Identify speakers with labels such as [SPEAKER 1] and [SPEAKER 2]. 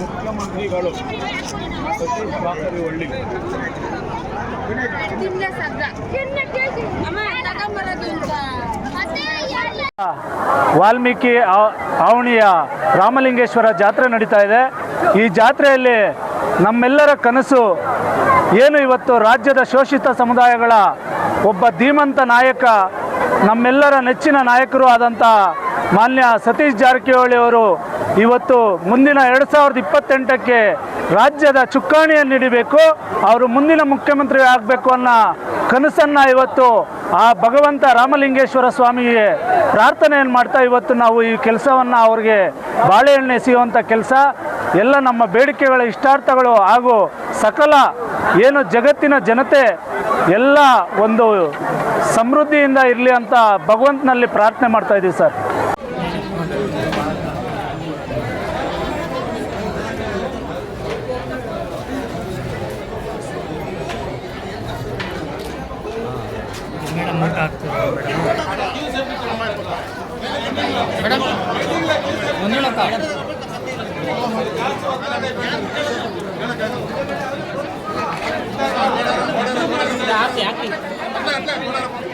[SPEAKER 1] ಮುಖ್ಯಮಂತ್ರಿಗಳು ಸತೀಶ್ ಬಾಬು ಒಳ್ಳೆ
[SPEAKER 2] ವಾಲ್ಮೀಕಿ ಆವಣಿಯ ರಾಮಲಿಂಗೇಶ್ವರ ಜಾತ್ರೆ ನಡೀತಾ ಇದೆ. ಈ ಜಾತ್ರೆಯಲ್ಲಿ ನಮ್ಮೆಲ್ಲರ ಕನಸು ಏನು ಇವತ್ತು? ರಾಜ್ಯದ ಶೋಷಿತ ಸಮುದಾಯಗಳ ಒಬ್ಬ ಧೀಮಂತ ನಾಯಕ, ನಮ್ಮೆಲ್ಲರ ನೆಚ್ಚಿನ ನಾಯಕರು ಆದಂಥ ಮಾನ್ಯ ಸತೀಶ್ ಜಾರಕಿಹೊಳಿ ಅವರು ಇವತ್ತು ಮುಂದಿನ ಎರಡು ಸಾವಿರದ ಇಪ್ಪತ್ತೆಂಟಕ್ಕೆ ರಾಜ್ಯದ ಚುಕ್ಕಾಣಿಯನ್ನು ಹಿಡಿಬೇಕು ಅವರು ಮುಂದಿನ ಮುಖ್ಯಮಂತ್ರಿ ಆಗಬೇಕು ಅನ್ನೋ ಕನಸನ್ನು ಇವತ್ತು ಆ ಭಗವಂತ ರಾಮಲಿಂಗೇಶ್ವರ ಸ್ವಾಮಿಗೆ ಪ್ರಾರ್ಥನೆಯನ್ನು ಮಾಡ್ತಾ ಇವತ್ತು ನಾವು ಈ ಕೆಲಸವನ್ನು ಅವ್ರಿಗೆ ಬಾಳೆಹಣ್ಣು ಎಸೆಯುವಂಥ ಕೆಲಸ. ಎಲ್ಲ ನಮ್ಮ ಬೇಡಿಕೆಗಳ ಇಷ್ಟಾರ್ಥಗಳು ಹಾಗೂ ಸಕಲ ಏನು ಜಗತ್ತಿನ ಜನತೆ ಎಲ್ಲ ಒಂದು ಸಮೃದ್ಧಿಯಿಂದ ಇರಲಿ ಅಂತ ಭಗವಂತನಲ್ಲಿ ಪ್ರಾರ್ಥನೆ ಮಾಡ್ತಾ ಇದ್ದೀವಿ ಸರ್. ಮಿಟ್ ಆಗ್ತದೆ ಯಾಕೆ ಮೇಡಮ್